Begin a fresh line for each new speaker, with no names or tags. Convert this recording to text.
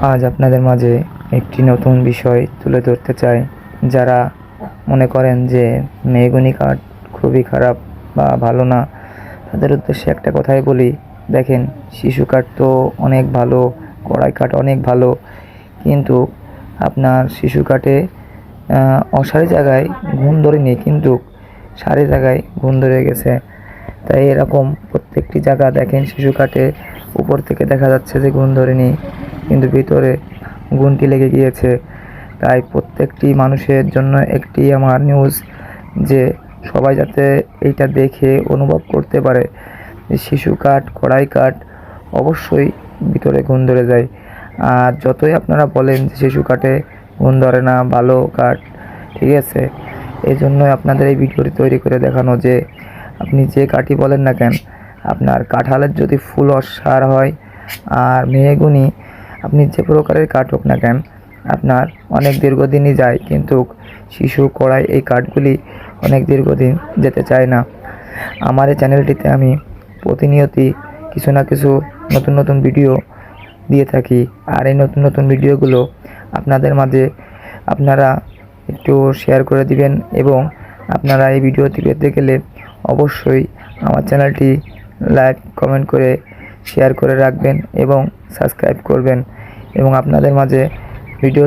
আজ আপনাদের মাঝে একটি নতুন বিষয় তুলে ধরতে চাই, যারা মনে করেন যে মেহগুনি কাঠ খুবই খারাপ বা ভালো না, তাদের উদ্দেশ্যে একটা কথাই বলি। দেখেন, শিশু কাঠ তো অনেক ভালো, কড়াই কাঠ অনেক ভালো, কিন্তু আপনার শিশু কাঠে অসারি জায়গায় ঘুম ধরেনি কিন্তু সারি জায়গায় ঘুম ধরে গেছে। তাই এরকম প্রত্যেকটি জায়গা দেখেন, শিশু কাটে উপর থেকে দেখা যাচ্ছে যে গুণ ধরেনি কিন্তু ভিতরে গুণটি লেগে গিয়েছে। তাই প্রত্যেকটি মানুষের জন্য একটি আমার নিউজ যে সবাই যাতে এইটা দেখে, অনুভব করতে পারে শিশু কাঠ, কড়াই কাঠ অবশ্যই ভিতরে গুণ ধরে যায়। আর যতই আপনারা বলেন যে শিশু কাঠে গুণ ধরে না, ভালো কাঠ, ঠিক আছে? এই জন্যই আপনাদের এই ভিডিওটি তৈরি করে দেখানো যে আপনি যে কাঠই বলেন না কেন, আপনার কাঁঠালের যদি ফুল অসার হয় আর মেহগুনি আপনি যে প্রকারের কাঠ হোক না কেন, আপনার অনেক দীর্ঘদিনই যায়, কিন্তু শিশু কড়াই এই কাঠগুলি অনেক দীর্ঘদিন যেতে চায় না। আমার এই চ্যানেলটিতে আমি প্রতিনিয়তই কিছু না কিছু নতুন নতুন ভিডিও দিয়ে থাকি, আর এই নতুন নতুন ভিডিওগুলো আপনাদের মাঝে আপনারা একটু শেয়ার করে দিবেন এবং আপনারা এই ভিডিওটি পেতে গেলে অবশ্যই আমার চ্যানেলটি লাইক, কমেন্ট করে শেয়ার করে রাখবেন এবং সাবস্ক্রাইব করবেন। এবং আপনাদের মাঝে ভিডিও